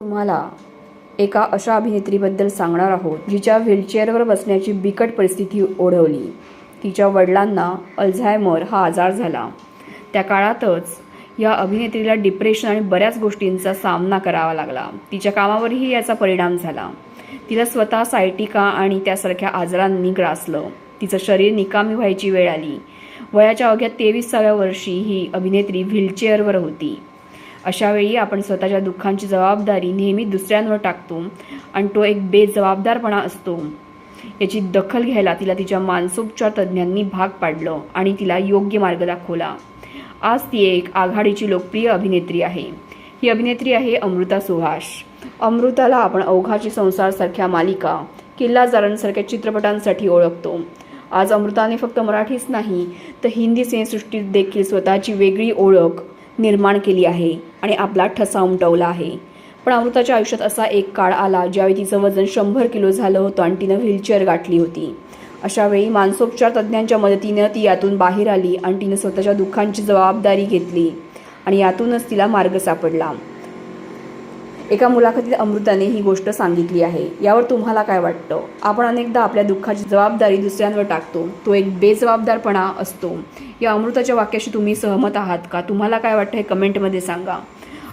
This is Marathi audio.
तुम्हाला एका अशा अभिनेत्रीबद्दल सांगणार आहोत जिच्या व्हीलचेअरवर बसण्याची बिकट परिस्थिती ओढवली. तिच्या वडिलांना अल्झायमर हा आजार झाला. त्या काळातच या अभिनेत्रीला डिप्रेशन आणि बऱ्याच गोष्टींचा सामना करावा लागला. तिच्या कामावरही याचा परिणाम झाला. तिला स्वतः सायटिका आणि त्यासारख्या आजारांनी ग्रासलं. तिचं शरीर निकामी व्हायची वेळ आली. वयाच्या अवघ्या तेवीसाव्या वर्षी ही अभिनेत्री व्हीलचेअरवर होती. अशावेळी आपण स्वतःच्या दुःखांची जबाबदारी नेहमी दुसऱ्यांवर टाकतो आणि तो एक बेजबाबदारपणा असतो. याची दखल घ्यायला तिला तिच्या मानसोपचार तज्ज्ञांनी भाग पाडलं आणि तिला योग्य मार्ग दाखवला. आज ती एक आघाडीची लोकप्रिय अभिनेत्री आहे. ही अभिनेत्री आहे अमृता सुहास. अमृताला आपण अवघाची संसारसारख्या मालिका किल्ला जारणसारख्या चित्रपटांसाठी ओळखतो. आज अमृताने फक्त मराठीच नाही तर हिंदी सिनेसृष्टीत देखील स्वतःची वेगळी ओळख निर्माण केली आहे. आणि आपला ठसा उमटवला आहे. पण अमृताच्या आयुष्यात असा एक काळ आला ज्यावेळी तिचं वजन शंभर किलो झालं होतं आणि तिनं व्हीलचेअर गाठली होती. अशावेळी मानसोपचार तज्ज्ञांच्या मदतीनं ती यातून बाहेर आली आणि तिनं स्वतःच्या दुःखांची जबाबदारी घेतली आणि यातूनच तिला मार्ग सापडला. एका मुलाखतीत अमृताने ही गोष्ट सांगितली आहे. यावर तुम्हाला काय वाटतं? आपण अनेकदा आपल्या दुःखाची जबाबदारी दुसऱ्यांवर टाकतो. तो एक बेजबाबदारपणा असतो. या अमृताच्या वाक्याशी तुम्ही सहमत आहात का? तुम्हाला काय वाटतं हे कमेंटमध्ये सांगा.